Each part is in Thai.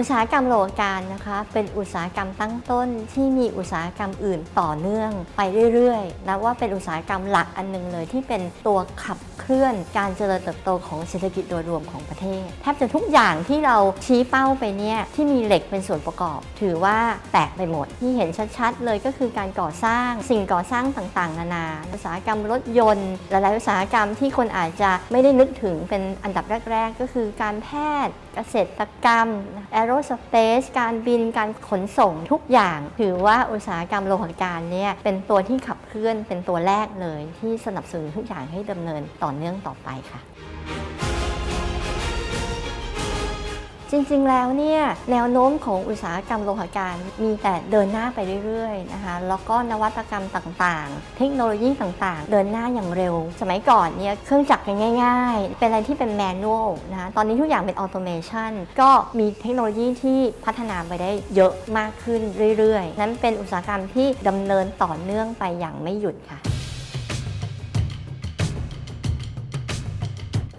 อุตสาหกรรมโลหการนะคะ เป็นอุตสาหกรรมตั้งต้นที่มีอุตสาหกรรมอื่นต่อเนื่องไปเรื่อยๆนับว่าเป็นอุตสาหกรรมหลักอันหนึ่งเลยที่เป็นตัวขับเคลื่อนการเจริญเติบโตของเศรษฐกิจโดยรวมของประเทศแทบจะทุกอย่างที่เราชี้เป้าไปเนี่ยที่มีเหล็กเป็นส่วนประกอบ ถือว่าแตกไปหมดที่เห็นชัดๆ เลยก็คือการก่อสร้างสิ่งก่อสร้างต่างๆ นานา อุตสาหกรรมรถยนต์หลายๆอุตสาหกรรมที่คนอาจจะไม่ได้นึกถึงเป็นอันดับแรก ๆ ก็คือการแพทย์เกษตรกรรมแอโรโรสเปซการบินการขนส่งทุกอย่าง ถือว่าอุตสาหกรรมโลหะการเนี่ยเป็นตัวที่ขับเคลื่อนเป็นตัวแรกเลยที่สนับสนุนทุกอย่างให้ดำเนินต่อเนื่องต่อไปค่ะ จริงๆ แล้วเนี่ยแนวโน้มของอุตสาหกรรมโลหะการมีแต่เดินหน้าไปเรื่อยๆนะคะแล้วก็นวัตกรรมต่างๆ เทคโนโลยีต่างๆ เดินหน้าอย่างเร็ว สมัยก่อนเนี่ยเครื่องจักรกันง่าย ๆ เป็นอะไรที่เป็นแมนนวลนะคะตอนนี้ทุกอย่างเป็นออโตเมชันก็มีเทคโนโลยีที่พัฒนาไปได้เยอะมากขึ้นเรื่อยๆ นั้นเป็นอุตสาหกรรมที่ดำเนินต่อเนื่องไปอย่างไม่หยุดค่ะ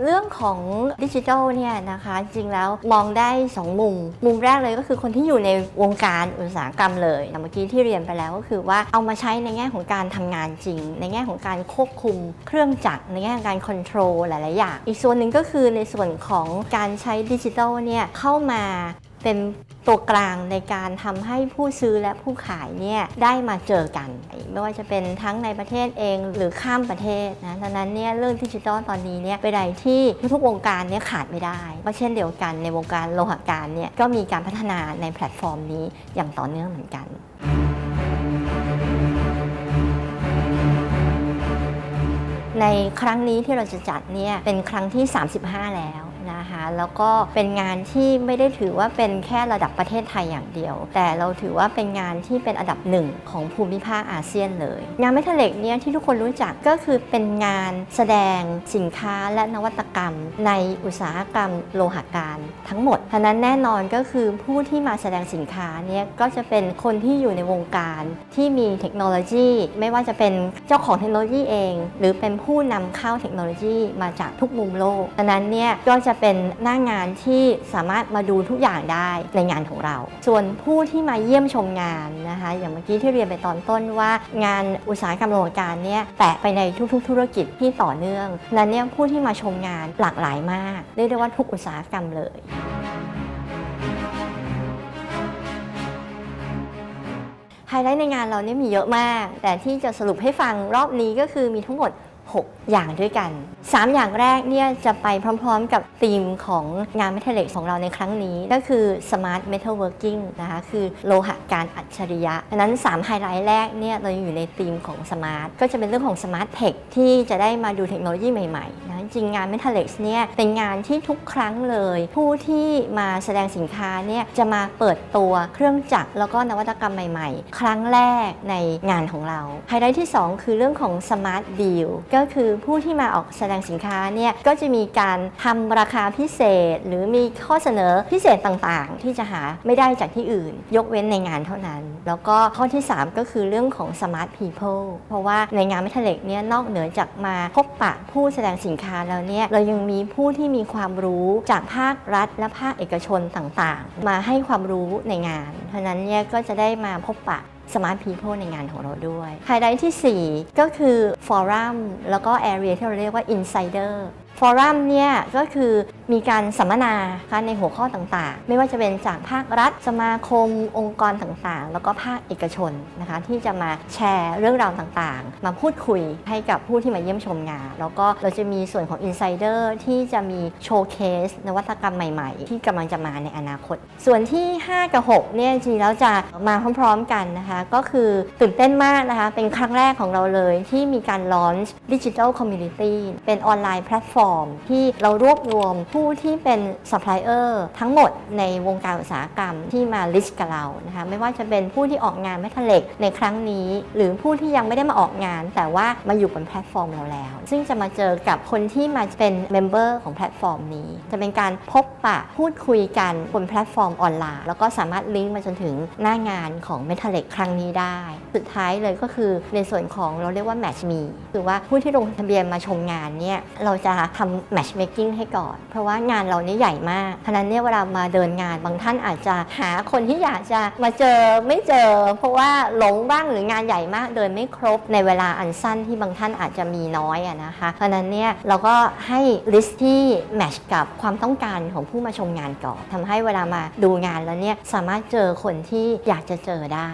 เรื่องของดิจิทัลเนี่ยนะคะจริงแล้วมองได้ 2 มุม มุมแรกเลยก็คือคนที่อยู่ในวงการอุตสาหกรรมเลยเมื่อกี้ที่เรียนไปแล้วก็คือว่าเอามาใช้ในแง่ของการทำงานจริง ในแง่ของการควบคุมเครื่องจักรในแง่ของการคอนโทรลหลาย ๆ อย่าง อีกส่วนหนึ่งก็คือในส่วนของการใช้ดิจิทัลเนี่ยเข้ามา เป็นตัวกลางในการทำให้ผู้ซื้อและผู้ขายเนี่ยได้มาเจอกัน ไม่ว่าจะเป็นทั้งในประเทศเองหรือข้ามประเทศนะดังนั้นเนี่ยเรื่องดิจิทัลตอนนี้เนี่ยเป็นอะไรที่ทุกวงการเนี่ยขาดไม่ได้ก็เช่นเดียวกันในวงการโลหะการเนี่ยก็มีการพัฒนาในแพลตฟอร์มนี้อย่างต่อเนื่องเหมือนกันในครั้งนี้ที่เราจะจัดเนี่ยเป็นครั้งที่ 35 แล้ว นะคะแล้วก็เป็นงานที่ไม่ได้ถือว่าเป็นแค่ระดับประเทศไทยอย่างเดียว แต่เราถือว่าเป็นงานที่เป็นอันดับหนึ่งของภูมิภาคอาเซียนเลย งานเมทัลเล็กเนี่ยที่ทุกคนรู้จักก็คือเป็นงานแสดงสินค้าและนวัตกรรม ในอุตสาหกรรมโลหะการทั้งหมดฉะนั้นแน่นอนก็คือผู้ที่มาแสดงสินค้าเนี่ยก็จะเป็นคนที่อยู่ในวงการที่มีเทคโนโลยี ไม่ว่าจะเป็นเจ้าของเทคโนโลยีเอง หรือเป็นผู้นำเข้าเทคโนโลยีมาจากทุกมุมโลกดังนั้นเนี่ยก็จะะเป็นหน้างานที่สามารถมาดูทุกอย่างได้ในงานของเรา ส่วนผู้ที่มาเยี่ยมชมงานนะคะ อย่างเมื่อกี้ที่เรียนไปตอนต้นว่างานอุตสาหกรรมโลหะการเนี่ยแตะไปในทุกๆ ธุรกิจที่ต่อเนื่องนั้นเนี่ยผู้ที่มาชมงานหลากหลายมากเรียกได้ว่าทุกอุตสาหกรรมเลยไฮไลท์ในงานเราเนี่ยมีเยอะมาก แต่ที่จะสรุปให้ฟังรอบนี้ก็คือมีทั้งหมด 6 อย่างด้วยกัน 3 อย่างแรกเนี่ยจะไปพร้อมๆกับธีมของงานเมทัลเล็กของเราในครั้งนี้ ก็คือ Smart Metalworking นะคะคือโลหะการอัจฉริยะอันนั้น 3 ไฮไลท์แรกเนี่ยเราอยู่ในธีมของ Smart ก็จะเป็นเรื่องของ Smart Tech ที่จะได้มาดูเทคโนโลยีใหม่ๆนะจริงงาน m e t a l l e x เนี่ยเป็นงานที่ทุกครั้งเลย ผู้ที่มาแสดงสินค้าเนี่ยจะมาเปิดตัวเครื่องจักรแล้วก็นวัตกรรมใหม่ๆ ครั้งแรกในงานของเราไฮไลท์ที่ 2 คือเรื่องของ Smart Deal ก็คือผู้ที่มาออกแสดงสินค้าเนี่ยก็จะมีการทำราคาพิเศษ หรือมีข้อเสนอพิเศษต่างๆ ที่จะหาไม่ได้จากที่อื่น ยกเว้นในงานเท่านั้น แล้วก็ข้อที่ 3 ก็คือเรื่องของ Smart People เพราะว่าในงานเมทัลเล็กเนี่ยนอกเหนือจากมาพบปะผู้แสดงสินค้าแล้วเนี่ยเรายังมีผู้ที่มีความรู้จากภาครัฐและภาคเอกชนต่างๆ มาให้ความรู้ในงาน เพราะนั้นเนี่ยก็จะได้มาพบปะสมาร์ทพีโพในงานของเราด้วยไฮไลท์ที่ 4 ก็คือฟอรัมแล้วก็แอเรียที่เราเรียกว่าอินไซเดอร์ ฟอรัมเนี่ยก็คือมีการสัมมนาค่ะในหัวข้อต่างๆ ไม่ว่าจะเป็นจากภาครัฐ สมาคม องค์กรต่างๆ แล้วก็ภาคเอกชนนะคะที่จะมาแชร์เรื่องราวต่างๆ มาพูดคุยให้กับผู้ที่มาเยี่ยมชมงาน แล้วก็เราจะมีส่วนของ Insider ที่จะมีโชว์เคสนวัตกรรมใหม่ๆ ที่กำลังจะมาในอนาคต ส่วนที่ 5 กับ 6 เนี่ยจริงแล้วจะมาพร้อมๆกันนะคะ ก็คือตื่นเต้นมากนะคะ เป็นครั้งแรกของเราเลยที่มีการ launch Digital Community เป็นออนไลน์แพลตฟอร์มที่เรารวบรวมผู้ที่เป็น supplier ทั้งหมดในวงการอุตสาหกรรมที่มา list กับเรานะคะไม่ว่าจะเป็นผู้ที่ออกงานแมทเล็กในครั้งนี้ หรือผู้ที่ยังไม่ได้มาออกงาน แต่ว่ามาอยู่บนแพลตฟอร์มเราแล้ว ซึ่งจะมาเจอกับคนที่มาเป็นเมมเบอร์ของแพลตฟอร์มนี้ จะเป็นการพบปะพูดคุยกันบนแพลตฟอร์มออนไลน์แล้วก็สามารถลิงก์มาจนถึงหน้างานของ m e t a l l e c ครั้งนี้ได้ สุดท้ายเลยก็คือในส่วนของเราเรียกว่า Match Me คือว่าผู้ที่ลงทะเบียนมาชมงานเนี่ยเราจะทำ matchmaking ให้ก่อน เพราะว่างานเรานี่ใหญ่มากฉะนั้นเนี่ยเวลามาเดินงานบางท่านอาจจะหาคนที่อยากจะมาเจอไม่เจอ เพราะว่าหลงบ้างหรืองานใหญ่มากเดินไม่ครบในเวลาอันสั้นที่บางท่านอาจจะมีน้อยนะคะเพราะนั้นเนี่ยเราก็ให้ลิสต์ที่แมชกับความต้องการของผู้มาชมงานก่อนทำให้เวลามาดูงานแล้วเนี่ยสามารถเจอคนที่อยากจะเจอได้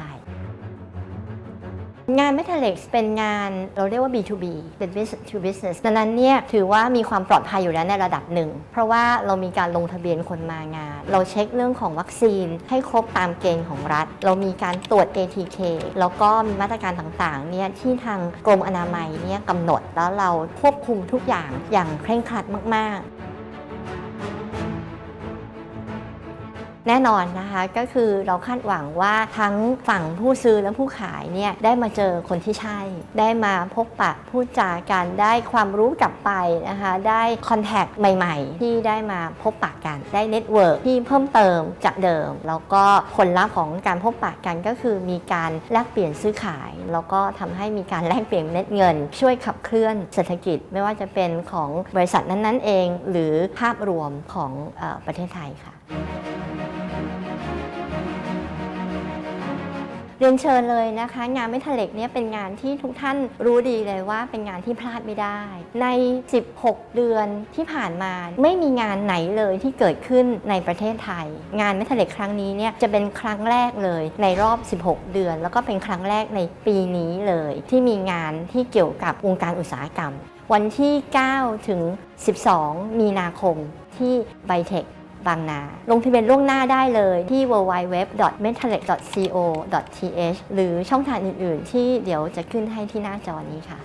งาน m e t a l e x เป็นงานเราเรียกว่า B2B เป็น business to business ดังนั้นเนี่ยถือว่ามีความปลอดภัยอยู่แล้วในระดับหนึ่ง เพราะว่าเรามีการลงทะเบียนคนมางาน เราเช็คเรื่องของวัคซีนให้ครบตามเกณฑ์ของรัฐ เรามีการตรวจ ATK แล้วก็มีมาตรการต่างๆเนี่ยที่ทางกรมอนามัยเนี่ยกำหนดแล้วเราควบคุมทุกอย่างอย่างเคร่งครัดมาก ๆ แน่นอนนะคะก็คือเราคาดหวังว่าทั้งฝั่งผู้ซื้อและผู้ขายเนี่ยได้มาเจอคนที่ใช่ ได้มาพบปะพูดจากันได้ความรู้กลับไปนะคะได้คอนแทคใหม่ ๆ ที่ได้มาพบปะกันได้เน็ตเวิร์กที่เพิ่มเติมจากเดิม แล้วก็ผลลัพธ์ของการพบปะกันก็คือมีการแลกเปลี่ยนซื้อขาย แล้วก็ทำให้มีการแลกเปลี่ยนเม็ดเงิน ช่วยขับเคลื่อนเศรษฐกิจไม่ว่าจะเป็นของบริษัทนั้นๆเอง หรือภาพรวมของอประเทศไทยค่ะ เรียนเชิญเลยนะคะ งานไม่ทะเล็กเนี่ยเป็นงานที่ทุกท่านรู้ดีเลยว่าเป็นงานที่พลาดไม่ได้ ใน 16 เดือนที่ผ่านมาไม่มีงานไหนเลยที่เกิดขึ้นในประเทศไทย งานไม่ทะเล็กครั้งนี้เนี่ยจะเป็นครั้งแรกเลยในรอบ 16 เดือน แล้วก็เป็นครั้งแรกในปีนี้เลย ที่มีงานที่เกี่ยวกับวงการอุตสาหกรรม วันที่ 9 ถึง 12 มีนาคมที่ไบเทค บางนา ลงทะเบียนล่วงหน้าได้เลยที่ www.metalex.co.th หรือช่องทางอื่น ๆ ที่เดี๋ยวจะขึ้นให้ที่หน้าจอนี้ค่ะ